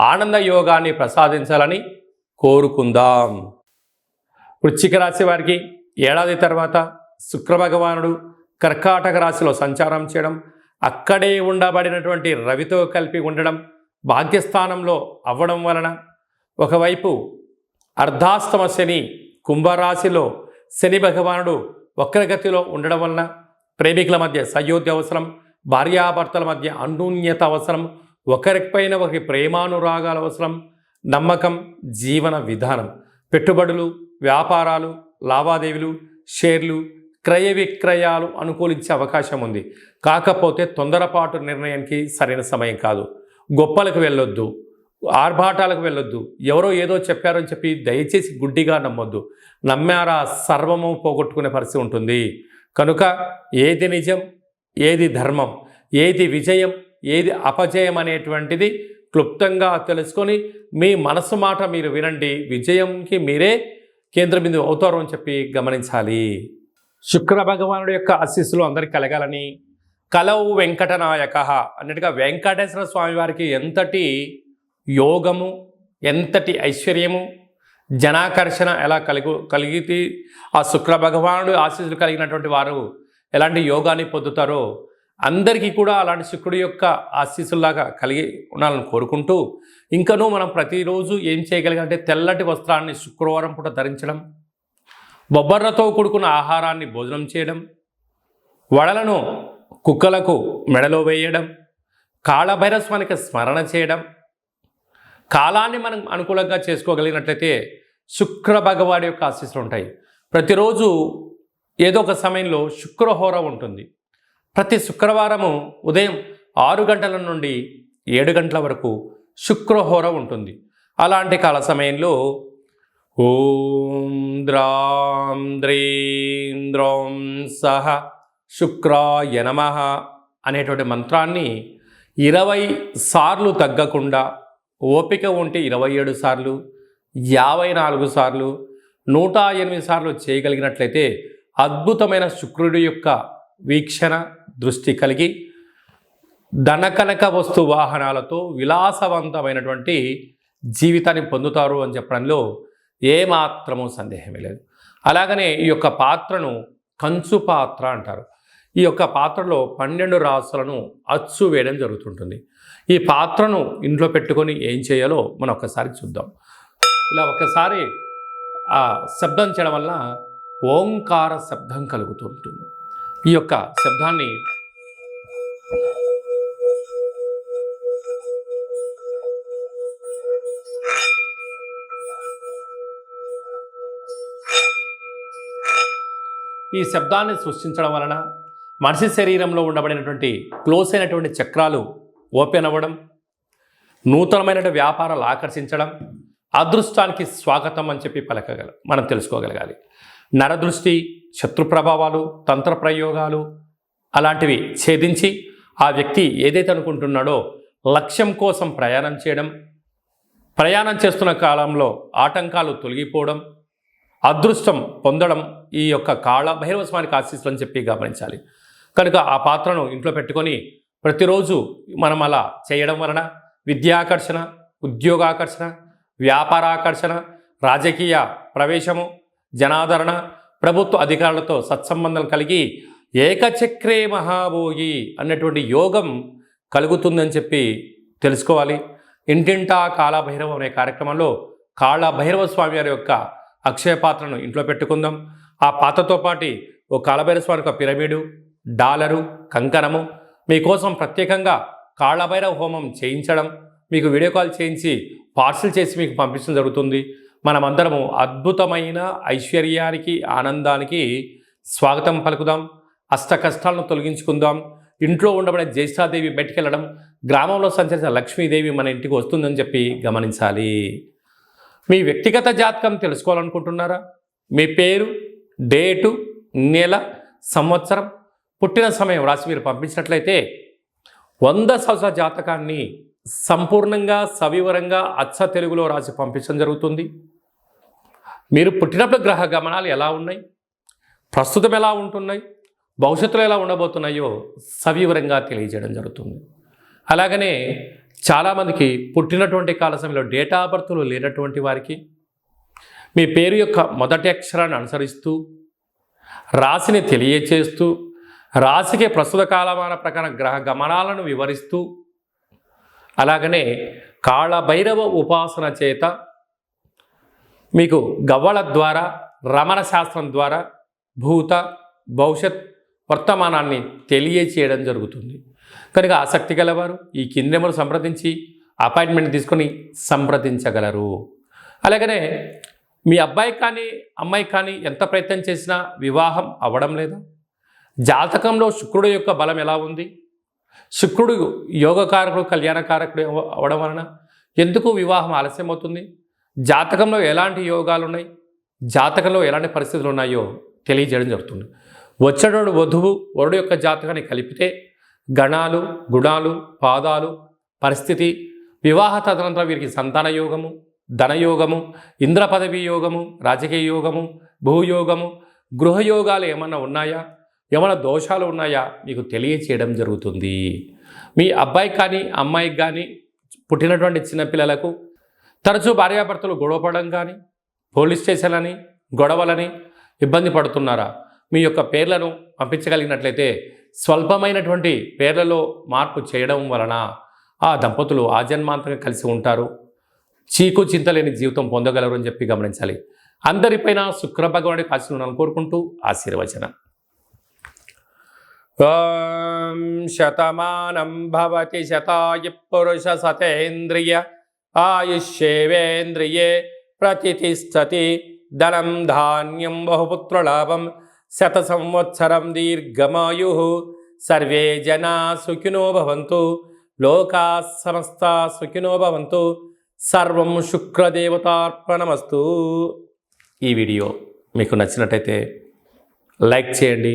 ఆనంద యోగాన్ని ప్రసాదించాలని కోరుకుందాం. వృశ్చిక రాశి వారికి ఏడాది తర్వాత శుక్ర భగవానుడు కర్కాటక రాశిలో సంచారం చేయడం అక్కడే ఉండబడినటువంటి రవితో కలిపి ఉండడం భాగ్యస్థానంలో అవ్వడం వలన ఒకవైపు అర్ధాస్తమ శని కుంభరాశిలో శని భగవానుడు వక్రగతిలో ఉండడం వలన ప్రేమికుల మధ్య సయోధ్య అవసరం భార్యాభర్తల మధ్య అన్యూన్యత అవసరం ఒకరిపైన ఒకరి ప్రేమానురాగాల అవసరం నమ్మకం జీవన విధానం. పెట్టుబడులు వ్యాపారాలు లావాదేవీలు షేర్లు క్రయ విక్రయాలు అనుకూలించే అవకాశం ఉంది. కాకపోతే తొందరపాటు నిర్ణయానికి సరైన సమయం కాదు. గొప్పలకు వెళ్ళొద్దు. ఆర్భాటాలకు వెళ్ళొద్దు. ఎవరో ఏదో చెప్పారని చెప్పి దయచేసి గుడ్డిగా నమ్మొద్దు. నమ్మారా సర్వము పోగొట్టుకునే పరిస్థితి ఉంటుంది. కనుక ఏది నిజం ఏది ధర్మం ఏది విజయం ఏది అపజయం అనేటువంటిది క్లుప్తంగా తెలుసుకొని మీ మనసు మాట మీరు వినండి. విజయంకి మీరే కేంద్ర బిందువు అవుతారు అని చెప్పి గమనించాలి. శుక్ర భగవానుడు యొక్క ఆశీస్సులు అందరికి కలగాలని. కలవు వెంకటనాయక అన్నట్టుగా వెంకటేశ్వర స్వామి వారికి ఎంతటి యోగము ఎంతటి ఐశ్వర్యము జనాకర్షణ ఎలా కలిగి కలిగితే ఆ శుక్ర భగవానుడు ఆశీస్సులు కలిగినటువంటి వారు ఎలాంటి యోగాన్ని పొందుతారో అందరికీ కూడా అలాంటి శుక్రుడి యొక్క ఆశీస్సుల్లాగా కలిగి ఉండాలని కోరుకుంటూ ఇంకనూ మనం ప్రతిరోజు ఏం చేయగలిగంటే తెల్లటి వస్త్రాన్ని శుక్రవారం పూట ధరించడం బొబ్బర్రతో కూడుకున్న ఆహారాన్ని భోజనం చేయడం వడలను కుక్కలకు మెడలో వేయడం కాళభైరస్వానికి స్మరణ చేయడం కాలాన్ని మనం అనుకూలంగా చేసుకోగలిగినట్లయితే శుక్ర భగవాడి యొక్క ఆశీస్సులు ఉంటాయి. ప్రతిరోజు ఏదో ఒక సమయంలో శుక్రహోర ఉంటుంది. ప్రతి శుక్రవారము ఉదయం ఆరు గంటల నుండి ఏడు గంటల వరకు శుక్రహోర ఉంటుంది. అలాంటి కాల సమయంలో ఓం ద్రాం ద్రీం సహ శుక్రాయ నమ అనేటువంటి మంత్రాన్ని ఇరవై సార్లు తగ్గకుండా ఓపిక ఉంటే ఇరవై ఏడు సార్లు యాభై నాలుగు సార్లు నూట ఎనిమిది సార్లు చేయగలిగినట్లయితే అద్భుతమైన శుక్రుడి యొక్క వీక్షణ దృష్టి కలిగి ధనకనక వస్తు వాహనాలతో విలాసవంతమైనటువంటి జీవితాన్ని పొందుతారు అని చెప్పడంలో ఏమాత్రము సందేహమే లేదు. అలాగనే ఈ యొక్క పాత్రను కంచు పాత్ర అంటారు. ఈ యొక్క పాత్రలో పన్నెండు రాసులను అచ్చు వేయడం జరుగుతుంటుంది. ఈ పాత్రను ఇంట్లో పెట్టుకొని ఏం చేయాలో మనం ఒక్కసారి చూద్దాం. ఇలా ఒకసారి ఆ శబ్దం చేయడం వల్ల ఓంకార శబ్దం కలుగుతూ ఉంటుంది ఈ యొక్క శబ్దాన్ని ఈ శబ్దాన్ని సృష్టించడం వలన మనిషి శరీరంలో ఉండబడినటువంటి క్లోజ్ అయినటువంటి చక్రాలు ఓపెన్ అవ్వడం నూతనమైనటువంటి వ్యాపారాలు ఆకర్షించడం అదృష్టానికి స్వాగతం అని చెప్పి పలకగల మనం తెలుసుకోగలగాలి. నరదృష్టి శత్రు ప్రభావాలు తంత్ర ప్రయోగాలు అలాంటివి ఛేదించి ఆ వ్యక్తి ఏదైతే అనుకుంటున్నాడో లక్ష్యం కోసం ప్రయాణం చేయడం ప్రయాణం చేస్తున్న కాలంలో ఆటంకాలు తొలగిపోవడం అదృష్టం పొందడం ఈ యొక్క కాళ భైరవ ఆశిస్తుందని ఆశీస్సులు అని చెప్పి గమనించాలి. కనుక ఆ పాత్రను ఇంట్లో పెట్టుకొని ప్రతిరోజు మనం అలా చేయడం వలన విద్యాకర్షణ ఉద్యోగాకర్షణ వ్యాపారాకర్షణ రాజకీయ ప్రవేశము జనాదరణ ప్రభుత్వ అధికారులతో సత్సంబంధం కలిగి ఏకచక్రే మహాభోగి అన్నటువంటి యోగం కలుగుతుందని చెప్పి తెలుసుకోవాలి. ఇంటింటా కాళభైరవం అనే కార్యక్రమంలో కాళభైరవ స్వామి వారి యొక్క అక్షయ పాత్రను ఇంట్లో పెట్టుకుందాం. ఆ పాత్రతో పాటు ఓ కాళభైరవ స్వామి యొక్క పిరమిడు డాలరు కంకణము మీకోసం ప్రత్యేకంగా కాళభైరవ హోమం చేయించడం మీకు వీడియో కాల్ చేయించి పార్సిల్ చేసి మీకు పంపించడం జరుగుతుంది. మనమందరము అద్భుతమైన ఐశ్వర్యానికి ఆనందానికి స్వాగతం పలుకుదాం. అష్ట కష్టాలను తొలగించుకుందాం. ఇంట్లో ఉండబడే జ్యేష్ఠాదేవి బయటికెళ్ళడం గ్రామంలో సంచరించిన లక్ష్మీదేవి మన ఇంటికి వస్తుందని చెప్పి గమనించాలి. మీ వ్యక్తిగత జాతకం తెలుసుకోవాలనుకుంటున్నారా? మీ పేరు డేటు నెల సంవత్సరం పుట్టిన సమయం రాసి మీరు పంపించినట్లయితే వంద సంవత్సర జాతకాన్ని సంపూర్ణంగా సవివరంగా అచ్చ తెలుగులో రాసి పంపించడం జరుగుతుంది. మీరు పుట్టినప్పుడు గ్రహ గమనాలు ఎలా ఉన్నాయి? ప్రస్తుతం ఎలా ఉంటున్నాయి? భవిష్యత్తులో ఎలా ఉండబోతున్నాయో సవివరంగా తెలియజేయడం జరుగుతుంది. అలాగనే చాలామందికి పుట్టినటువంటి కాల సమయంలో డేటా ఆఫ్ బర్త్లు లేనటువంటి వారికి మీ పేరు యొక్క మొదటి అక్షరాన్ని అనుసరిస్తూ రాశిని తెలియచేస్తూ రాశికి ప్రస్తుత కాలమాన ప్రకారం గ్రహ గమనాలను వివరిస్తూ అలాగనే కాళభైరవ ఉపాసన చేత మీకు గవ్వల ద్వారా రమణ శాస్త్రం ద్వారా భూత భవిష్యత్ వర్తమానాన్ని తెలియచేయడం జరుగుతుంది. కనుక ఆసక్తి గలవారు ఈ కింది సంప్రదించి అపాయింట్మెంట్ తీసుకొని సంప్రదించగలరు. అలాగనే మీ అబ్బాయి కానీ అమ్మాయి కానీ ఎంత ప్రయత్నం చేసినా వివాహం అవ్వడం లేదా? జాతకంలో శుక్రుడు యొక్క బలం ఎలా ఉంది? శుక్రుడు యోగకారకుడు కళ్యాణకారకుడు అవ్వడం వలన ఎందుకు వివాహం ఆలస్యం అవుతుంది జాతకంలో ఎలాంటి యోగాలు ఉన్నాయి జాతకంలో ఎలాంటి పరిస్థితులు ఉన్నాయో తెలియజేయడం జరుగుతుంది. వచ్చేటోడు వధువు వరుడు యొక్క జాతకాన్ని కలిపితే గణాలు గుణాలు పాదాలు పరిస్థితి వివాహ తదనంతరం వీరికి సంతాన యోగము ధనయోగము ఇంద్ర పదవి యోగము రాజకీయ యోగము భూయోగము గృహయోగాలు ఏమన్నా ఉన్నాయా? ఏమైనా దోషాలు ఉన్నాయా? మీకు తెలియచేయడం జరుగుతుంది. మీ అబ్బాయికి కానీ అమ్మాయికి కానీ పుట్టినటువంటి చిన్నపిల్లలకు తరచూ భార్యాభర్తలు గొడవపడడం కానీ పోలీస్ స్టేషన్లని గొడవలని ఇబ్బంది పడుతున్నారా? మీ యొక్క పేర్లను పంపించగలిగినట్లయితే స్వల్పమైనటువంటి పేర్లలో మార్పు చేయడం వలన ఆ దంపతులు ఆజన్మాంతంగా కలిసి ఉంటారు. చీకు చింతలేని జీవితం పొందగలరు అని చెప్పి గమనించాలి. అందరిపైన శుక్ర భగవానుడి ఆశీర్వాదాలను కోరుకుంటూ ఆశీర్వచనం. ఓం శతమానం భవతి శతాయ పురుష సతేంద్రియ ఆయుష్యేవేంద్రియే ప్రతిష్టతి ధనం ధాన్యం బహుపుత్రలాభం శత సంవత్సరం దీర్ఘమాయు సర్వే జనా సుఖినో లోకా సమస్త సుఖినో భవంతు సర్వం శుక్రదేవతార్పణమస్తు ఈ వీడియో మీకు నచ్చినట్టయితే లైక్ చేయండి